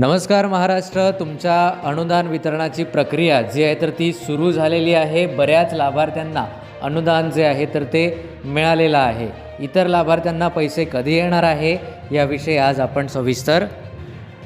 नमस्कार महाराष्ट्र तुमच्या अनुदान वितरणाची प्रक्रिया जी आहे तर ती सुरू झालेली आहे. बऱ्याच लाभार्थ्यांना अनुदान जे आहे तर ते मिळालेलं आहे. इतर लाभार्थ्यांना पैसे कधी येणार आहे याविषयी आज आपण सविस्तर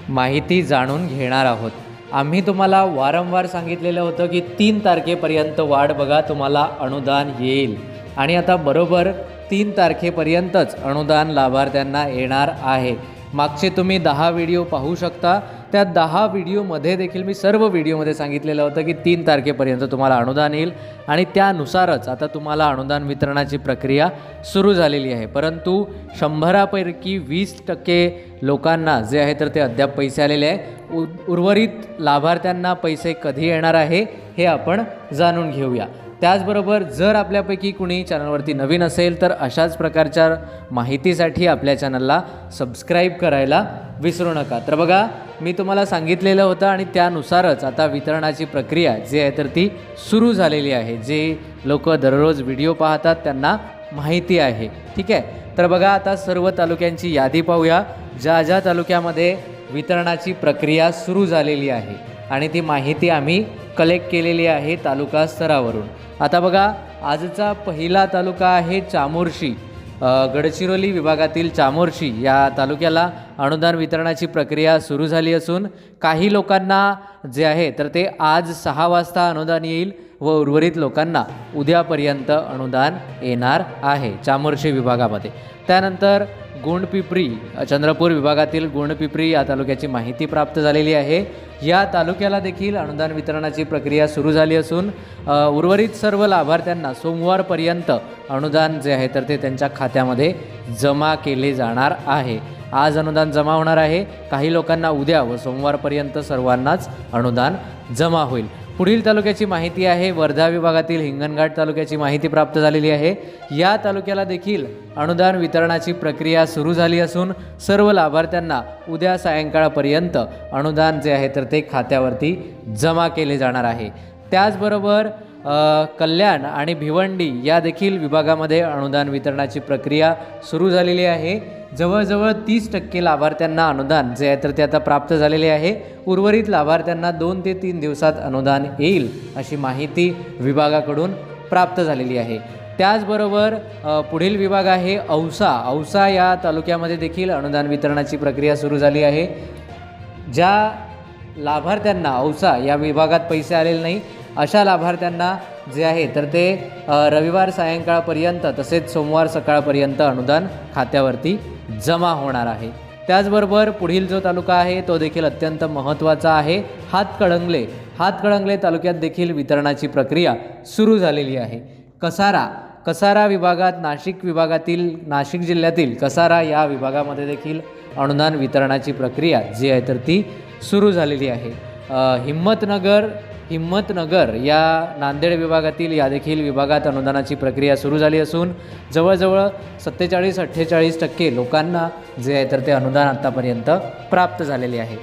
माहिती जाणून घेणार आहोत. आम्ही तुम्हाला वारंवार सांगितलेलं होतं की तीन तारखेपर्यंत वाढ बघा तुम्हाला अनुदान येईल. आणि आता बरोबर तीन तारखेपर्यंतच अनुदान लाभार्थ्यांना येणार आहे. मागचे तुम्ही दहा व्हिडिओ पाहू शकता. त्या दहा व्हिडिओमध्ये देखील मी सर्व व्हिडिओमध्ये सांगितलेलं होतं की तीन तारखेपर्यंत तुम्हाला अनुदान येईल आणि त्यानुसारच आता तुम्हाला अनुदान वितरणाची प्रक्रिया सुरू झालेली आहे. परंतु शंभरापैकी वीस टक्के लोकांना जे आहे तर ते अद्याप पैसे आलेले आहे. उ उर्वरित लाभार्थ्यांना पैसे कधी येणार आहे हे आपण जाणून घेऊया. त्याचबरोबर जर आपल्यापैकी कुणी चॅनलवरती नवीन असेल तर अशाच प्रकारच्या माहितीसाठी आपल्या चॅनलला सबस्क्राईब करायला विसरू नका. तर बघा मी तुम्हाला सांगितलेलं होतं आणि त्यानुसारच आता वितरणाची प्रक्रिया जी आहे तर ती सुरू झालेली आहे. जे लोक दररोज व्हिडिओ पाहतात त्यांना माहिती आहे. ठीक आहे? तर बघा आता सर्व तालुक्यांची यादी पाहूया. ज्या ज्या तालुक्यामध्ये वितरणाची प्रक्रिया सुरू झालेली आहे. आणि ती माहिती आम्ही कलेक्ट केलेली आहे तालुका स्तरावरून. आता बघा आजचा पहिला तालुका आहे चामोर्शी. गडचिरोली विभागातील चामोर्शी या तालुक्याला अनुदान वितरणाची प्रक्रिया सुरू झाली असून काही लोकांना जे आहे तर ते आज सहा वाजता अनुदान येईल व उर्वरित लोकांना उद्यापर्यंत अनुदान येणार आहे चामोर्शी विभागामध्ये. त्यानंतर गोंडपिपरी चंद्रपूर विभागातील गोंडपिपरी या तालुक्याची माहिती प्राप्त झालेली आहे. या तालुक्याला देखील अनुदान वितरणाची प्रक्रिया सुरू झाली असून उर्वरित सर्व लाभार्थ्यांना सोमवारपर्यंत अनुदान जे आहे तर ते त्यांच्या खात्यामध्ये जमा केले जाणार आहे. आज अनुदान जमा होणार आहे. काही लोकांना उद्या व सोमवारपर्यंत सर्वांनाच अनुदान जमा होईल. पुढील तालुक्याची माहिती आहे. वर्धा विभागातील हिंगणघाट तालुक्याची माहिती प्राप्त झालेली आहे. या तालुक्याला देखील अनुदान वितरणाची प्रक्रिया सुरू झाली असून सर्व लाभार्थ्यांना उद्या सायंकाळपर्यंत अनुदान जे आहे तर ते खात्यावरती जमा केले जाणार आहे. त्याचबरोबर कल्याण आणि भिवंडी या देखील विभागामध्ये अनुदान वितरणाची प्रक्रिया सुरू झालेली आहे. जवळजवळ तीस टक्के लाभार्थ्यांना अनुदान जे आहे तर ते आता प्राप्त झालेले आहे. उर्वरित लाभार्थ्यांना दोन ते तीन दिवसात अनुदान येईल अशी माहिती विभागाकडून प्राप्त झालेली आहे. त्याचबरोबर पुढील विभाग आहे औसा. औसा या तालुक्यामध्ये देखील अनुदान वितरणाची प्रक्रिया सुरू झाली आहे. ज्या लाभार्थ्यांना औसा या विभागात पैसे आलेले नाही अशा लाभार्थ्यांना जे आहे तर ते रविवार सायंकाळपर्यंत तसेच सोमवार सकाळपर्यंत अनुदान खात्यावरती जमा होणार आहे. त्याचबरोबर पुढील जो तालुका आहे तो देखील अत्यंत महत्त्वाचा आहे. हातकळंगले हातकळंगले तालुक्यात देखील वितरणाची प्रक्रिया सुरू झालेली आहे. कसारा कसारा विभागात नाशिक विभागातील नाशिक जिल्ह्यातील कसारा या विभागामध्ये देखील अनुदान वितरणाची प्रक्रिया जी आहे तर ती सुरू झालेली आहे. हिंमतनगर हिम्मतनगर हिम्मतनगर या नांदेड विभागातील या देखील विभागात अनुदानाची प्रक्रिया सुरू झाली असून जवळजवळ सत्तेचाळीस अठ्ठेचाळीस टक्के लोकांना जे आहे तर ते अनुदान आत्तापर्यंत प्राप्त झालेले आहे.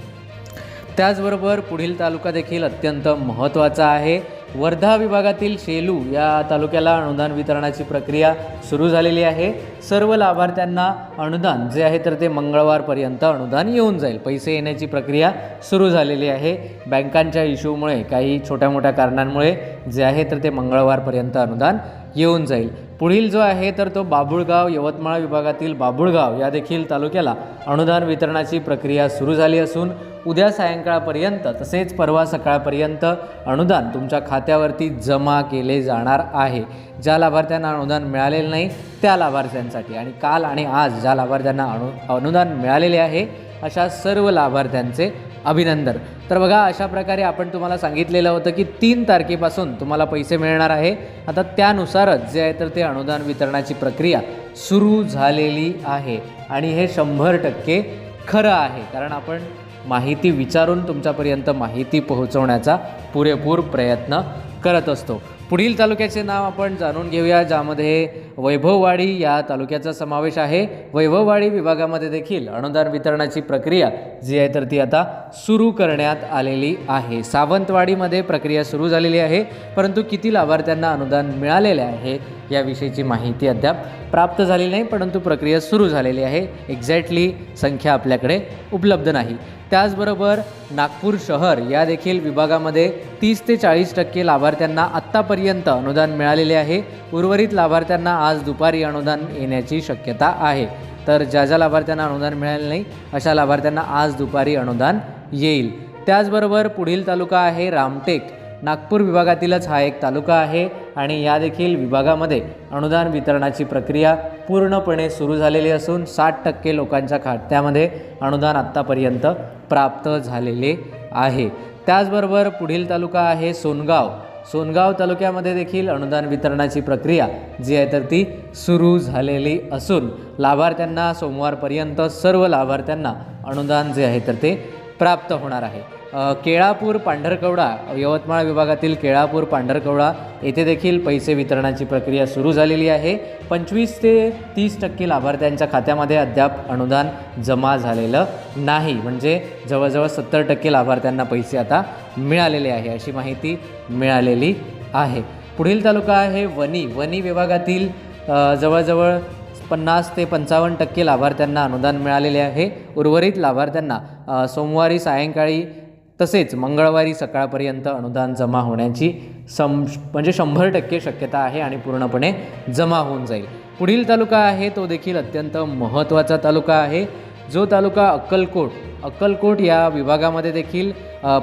त्याचबरोबर पुढील तालुका देखील अत्यंत महत्त्वाचा आहे. वर्धा विभागातील शेलू या तालुक्याला अनुदान वितरणाची प्रक्रिया सुरू झालेली आहे. सर्व लाभार्थ्यांना अनुदान जे आहे तर ते मंगळवारपर्यंत अनुदान येऊन जाईल. पैसे येण्याची प्रक्रिया सुरू झालेली आहे. बँकांच्या इश्यूमुळे काही छोट्या मोठ्या कारणांमुळे जे आहे तर ते मंगळवारपर्यंत अनुदान येऊन जाईल. पुढील जो आहे तर तो बाबुळगाव यवतमाळ विभागातील बाबुळगाव या देखील तालुक्याला अनुदान वितरणाची प्रक्रिया सुरू झाली असून उद्या सायंकाळपर्यंत तसेच परवा सकाळपर्यंत अनुदान तुमच्या खात्यावरती जमा केले जाणार आहे. ज्या लाभार्थ्यांना अनुदान मिळालेलं नाही त्या लाभार्थ्यांसाठी आणि काल आणि आज ज्या लाभार्थ्यांना अनु अनुदान मिळालेले आहे अशा सर्व लाभार्थ्यांचे अभिनंदन. तर बघा अशा प्रकारे आपण तुम्हाला सांगितलेलं होतं की तीन तारखेपासून तुम्हाला पैसे मिळणार आहे. आता त्यानुसारच जे आहे तर ते अनुदान वितरणाची प्रक्रिया सुरू झालेली आहे. आणि हे शंभर टक्के खरं आहे. कारण आपण माहिती विचारून तुमच्यापर्यंत माहिती पोहोचवण्याचा पुरेपूर प्रयत्न करत असतो. पुढील तालुक्याचे नाव आपण जाणून घेऊया ज्यामध्ये वैभववाडी या तालुक्याचा समावेश आहे. वैभववाडी विभागामध्ये देखील अनुदान वितरणाची प्रक्रिया जी आहे तर ती आता सुरू करण्यात आलेली आहे. सावंतवाडीमध्ये प्रक्रिया सुरू झालेली आहे परंतु किती लाभार्थ्यांना अनुदान मिळालेले आहे याविषयीची माहिती अद्याप प्राप्त झालेली नाही परंतु प्रक्रिया सुरू झालेली आहे. एक्झॅक्टली संख्या आपल्याकडे उपलब्ध नाही. त्याचबरोबर नागपूर शहर या देखील विभागामध्ये तीस ते चाळीस टक्के लाभार्थ्यांना आत्तापर्यंत अनुदान मिळालेले आहे. उर्वरित लाभार्थ्यांना आज दुपारी अनुदान येण्याची शक्यता आहे. तर ज्या ज्या लाभार्थ्यांना अनुदान मिळाले नाही अशा लाभार्थ्यांना आज दुपारी अनुदान येईल. त्याचबरोबर पुढील तालुका आहे रामटेक. नागपूर विभागातीलच हा एक तालुका आहे आणि या देखील विभागामध्ये अनुदान वितरणाची प्रक्रिया पूर्णपणे सुरू झालेली असून साठ टक्के लोकांच्या खात्यामध्ये अनुदान आत्तापर्यंत प्राप्त झालेले आहे. त्याचबरोबर पुढील तालुका आहे सोनगाव. सोनगाव तालुक्यामध्ये देखील अनुदान वितरणाची प्रक्रिया जी आहे तर ती सुरू झालेली असून लाभार्थ्यांना सोमवारपर्यंत सर्व लाभार्थ्यांना अनुदान जे आहे तर ते प्राप्त होणार आहे. केळापूर पांढरकवडा यवतमाळ विभागातील केळापूर पांढरकवडा येथे देखील पैसे वितरणाची प्रक्रिया सुरू झालेली आहे. पंचवीस ते तीस टक्के लाभार्थ्यांच्या खात्यामध्ये अद्याप अनुदान जमा झालेलं नाही. म्हणजे जवळजवळ सत्तर टक्के लाभार्थ्यांना पैसे आता मिळालेले आहे अशी माहिती मिळालेली आहे. पुढील तालुका आहे वनी वनी विभागातील जवळजवळ पन्नास ते पंचावन्न टक्के लाभार्थ्यांना अनुदान मिळालेले आहे. उर्वरित लाभार्थ्यांना सोमवारी सायंकाळी तसेच मंगळवारी सकाळपर्यंत अनुदान जमा होण्याची सम म्हणजे शंभर टक्के शक्यता आहे आणि पूर्णपणे जमा होऊन जाईल. पुढील तालुका आहे तो देखील अत्यंत महत्त्वाचा तालुका आहे. जो तालुका अक्कलकोट अक्कलकोट या विभागामध्ये देखील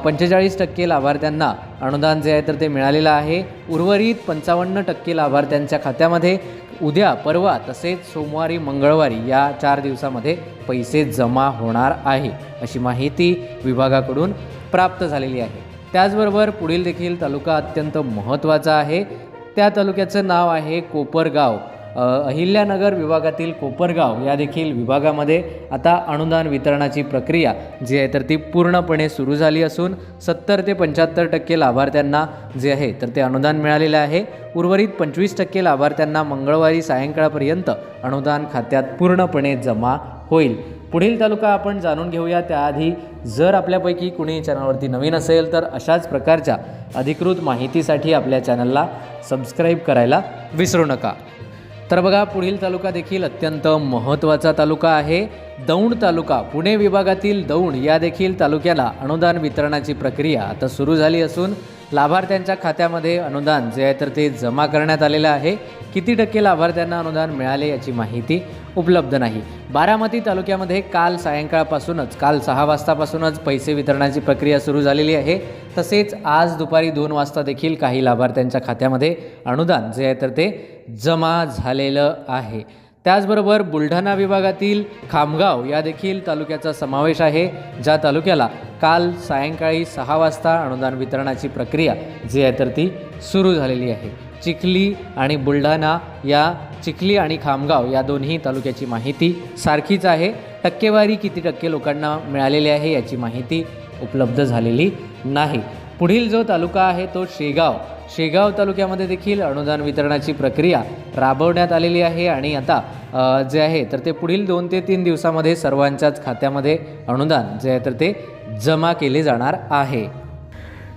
पंचेचाळीस टक्के लाभार्थ्यांना अनुदान जे आहे तर ते मिळालेलं आहे. उर्वरित पंचावन्न टक्के लाभार्थ्यांच्या खात्यामध्ये उद्या परवा तसेच सोमवारी मंगळवारी या चार दिवसामध्ये पैसे जमा होणार आहे अशी माहिती विभागाकडून प्राप्त झालेली आहे. त्याचबरोबर पुढील देखील तालुका अत्यंत महत्त्वाचा आहे. त्या तालुक्याचं नाव आहे कोपरगाव. अहिल्यानगर विभागातील कोपरगाव या देखील विभागामध्ये आता अनुदान वितरणाची प्रक्रिया जी आहे तर ती पूर्णपणे सुरू झाली असून सत्तर ते पंच्याहत्तर टक्के लाभार्थ्यांना जे आहे तर ते अनुदान मिळालेलं आहे. उर्वरित पंचवीस टक्के लाभार्थ्यांना मंगळवारी सायंकाळपर्यंत अनुदान खात्यात पूर्णपणे जमा होईल. पुढील तालुका आपण जाणून घेऊया. त्याआधी जर आपल्यापैकी कुणी चॅनलवरती नवीन असेल तर अशाच प्रकारच्या अधिकृत माहितीसाठी आपल्या चॅनलला सबस्क्राईब करायला विसरू नका. तर बघा पुढील तालुका देखील अत्यंत महत्त्वाचा तालुका आहे. दौंड तालुका पुणे विभागातील दौंड या देखील तालुक्याला अनुदान वितरणाची प्रक्रिया आता सुरू झाली असून लाभार्थ्यांच्या खात्यामध्ये अनुदान जे आहे तर ते जमा करण्यात आलेलं आहे. किती टक्के लाभार्थ्यांना अनुदान मिळाले याची माहिती उपलब्ध नाही. बारामती तालुक्यामध्ये काल सायंकाळपासूनच काल सहा वाजतापासूनच पैसे वितरणाची प्रक्रिया सुरू झालेली आहे. तसेच आज दुपारी दोन वाजता देखील काही लाभार्थ्यांच्या खात्यामध्ये अनुदान जे आहे तर ते जमा झालेलं आहे. त्याचबरोबर बुलढाणा विभागातील खामगाव या देखील तालुक्याचा समावेश आहे ज्या तालुक्याला काल सायंकाळी सहा वाजता अनुदान वितरणाची प्रक्रिया जी आहे तर ती सुरू झालेली आहे. चिखली आणि बुलढाणा या चिखली आणि खामगाव या दोन्ही तालुक्याची माहिती सारखीच आहे. टक्केवारी किती टक्के लोकांना मिळालेली आहे याची माहिती उपलब्ध झालेली नाही. पुढील जो तालुका आहे तो शेगाव. शेगाव तालुक्यामध्ये देखील अनुदान वितरणाची प्रक्रिया राबवण्यात आलेली आहे आणि आता जे आहे तर ते पुढील दोन ते तीन दिवसामध्ये सर्वांच्याच खात्यामध्ये अनुदान जे आहे तर ते जमा केले जाणार आहे.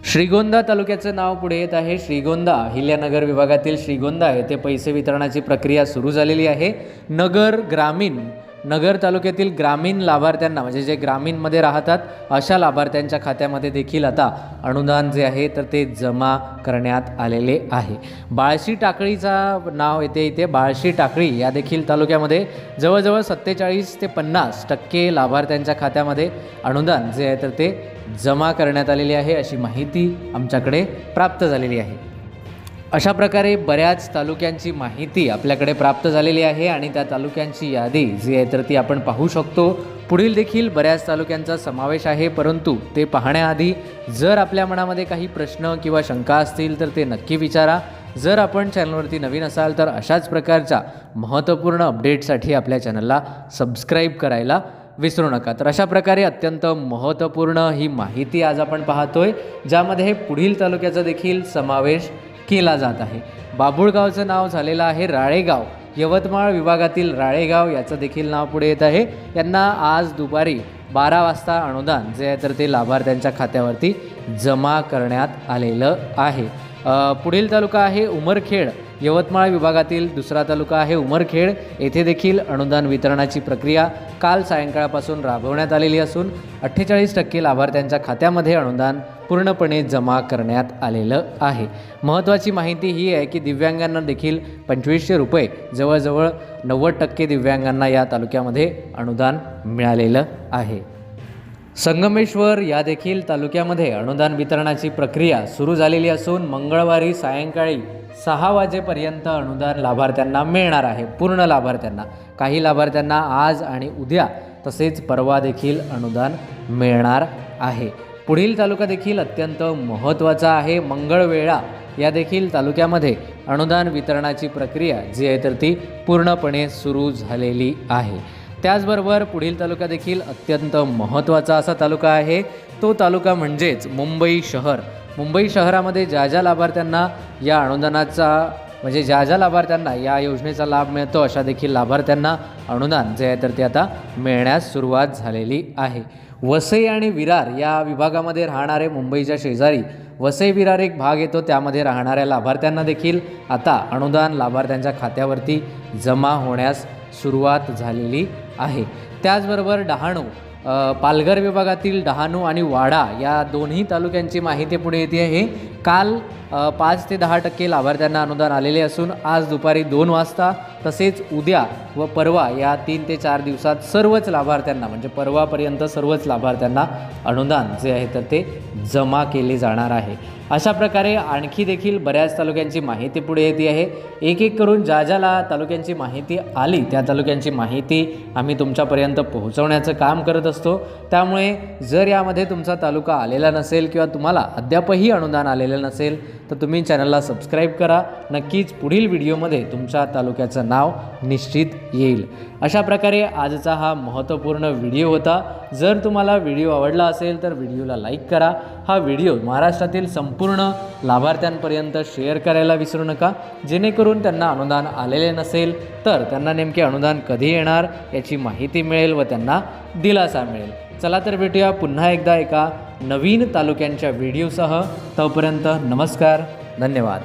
श्रीगोंदा तालुक्याचं नाव पुढे येत आहे. श्रीगोंदा हिल्यानगर विभागातील श्रीगोंदा येथे पैसे वितरणाची प्रक्रिया सुरू झालेली आहे. नगर ग्रामीण नगर तालुक्यातील ग्रामीण लाभार्थ्यांना म्हणजे जे ग्रामीणमध्ये राहतात अशा लाभार्थ्यांच्या खात्यामध्ये देखील आता अनुदान जे आहे तर ते जमा करण्यात आलेले आहे. बाळशी टाकळीचा नाव येते इथे. बाळशी टाकळी या देखील तालुक्यामध्ये जवळजवळ सत्तेचाळीस ते पन्नास टक्के लाभार्थ्यांच्या खात्यामध्ये अनुदान जे आहे तर ते जमा करण्यात आलेले आहे अशी माहिती आमच्याकडे प्राप्त झालेली आहे. अशा प्रकारे बऱ्याच तालुक्यांची माहिती आपल्याकडे प्राप्त झालेली आहे आणि त्या तालुक्यांची यादी जी आहे तर ती आपण पाहू शकतो. पुढील देखील बऱ्याच तालुक्यांचा समावेश आहे परंतु ते पाहण्याआधी जर आपल्या मनामध्ये काही प्रश्न किंवा शंका असतील तर ते नक्की विचारा. जर आपण चॅनलवरती नवीन असाल तर अशाच प्रकारच्या महत्त्वपूर्ण अपडेटसाठी आपल्या चॅनलला सबस्क्राईब करायला विसरू नका. तर अशा प्रकारे अत्यंत महत्त्वपूर्ण ही माहिती आज आपण पाहतोय ज्यामध्ये पुढील तालुक्याचा देखील समावेश केला जात आहे. बाभुळगावचं नाव झालेलं आहे राळेगाव. यवतमाळ विभागातील राळेगाव याचं देखील नाव पुढे येत आहे. यांना आज दुपारी बारा वाजता अनुदान जे आहे तर ते लाभार्थ्यांच्या खात्यावरती जमा करण्यात आलेलं आहे. पुढील तालुका आहे उमरखेड. यवतमाळ विभागातील दुसरा तालुका आहे उमरखेड. येथे देखील अनुदान वितरणाची प्रक्रिया काल सायंकाळपासून राबवण्यात आलेली असून अठ्ठेचाळीस टक्के लाभार्थ्यांच्या खात्यामध्ये अनुदान पूर्णपणे जमा करण्यात आलेलं आहे. महत्त्वाची माहिती ही आहे की दिव्यांगांना देखील पंचवीसशे रुपये जवळजवळ नव्वद टक्के दिव्यांगांना या तालुक्यामध्ये अनुदान मिळालेलं आहे. संगमेश्वर या देखील तालुक्यामध्ये अनुदान वितरणाची प्रक्रिया सुरू झालेली असून मंगळवारी सायंकाळी सहा वाजेपर्यंत अनुदान लाभार्थ्यांना मिळणार आहे पूर्ण लाभार्थ्यांना. काही लाभार्थ्यांना आज आणि उद्या तसेच परवा देखील अनुदान मिळणार आहे. पुढील तालुका देखील अत्यंत महत्त्वाचा आहे. मंगळवेळा या देखील तालुक्यामध्ये अनुदान वितरणाची प्रक्रिया जी आहे तर ती पूर्णपणे सुरू झालेली आहे. त्याचबरोबर पुढील तालुका देखील अत्यंत महत्त्वाचा असा तालुका आहे. तो तालुका म्हणजेच मुंबई शहर. मुंबई शहरामध्ये ज्या ज्या लाभार्थ्यांना या अनुदानाचा म्हणजे ज्या ज्या लाभार्थ्यांना या योजनेचा लाभ मिळतो अशा देखील लाभार्थ्यांना अनुदान जे आहे तर ते आता मिळण्यास सुरुवात झालेली आहे. वसई आणि विरार या विभागामध्ये राहणारे मुंबईच्या शेजारी वसई विरार एक भाग येतो. त्यामध्ये राहणाऱ्या लाभार्थ्यांना देखील आता अनुदान लाभार्थ्यांच्या खात्यावरती जमा होण्यास सुरुवात झालेली आहे. त्याचबरोबर डहाणू पालघर विभागातील डहाणू आणि वाडा या दोन्ही तालुक्यांची माहिती पुढे येते आहे. काल पाच ते दहा टक्के लाभार्थ्यांना अनुदान आलेले असून आज दुपारी दोन वाजता तसेच उद्या व परवा या तीन ते चार दिवसात सर्वच लाभार्थ्यांना म्हणजे परवापर्यंत सर्वच लाभार्थ्यांना अनुदान जे आहे तर ते जमा केले जाणार आहे. अशा प्रकारे आणखी देखील बऱ्याच तालुक्यांची माहिती पुढे येते आहे. एक एक करून ज्या ज्याला तालुक्यांची माहिती आली त्या तालुक्यांची माहिती आम्ही तुमच्यापर्यंत पोहोचवण्याचं काम करत असतो. त्यामुळे जर यामध्ये तुमचा तालुका आलेला नसेल किंवा तुम्हाला अद्यापही अनुदान आलेलं नसेल तर तुम्ही चॅनलला सबस्क्राईब करा. नक्कीच पुढील व्हिडिओमध्ये तुमच्या तालुक्याचं नाव निश्चित येईल. अशा प्रकारे आजचा हा महत्त्वपूर्ण व्हिडिओ होता. जर तुम्हाला व्हिडिओ आवडला असेल तर व्हिडिओला लाईक करा. हा व्हिडिओ महाराष्ट्रातील संपूर्ण लाभार्थ्यांपर्यंत शेअर करायला विसरू नका. जेणेकरून त्यांना अनुदान आलेले नसेल तर त्यांना नेमके अनुदान कधी येणार याची माहिती मिळेल व त्यांना दिलासा मिळेल. चला तर भेटूया पुन्हा एकदा एका नवीन तालुक्यांच्या व्हिडिओसह. तोपर्यंत नमस्कार धन्यवाद.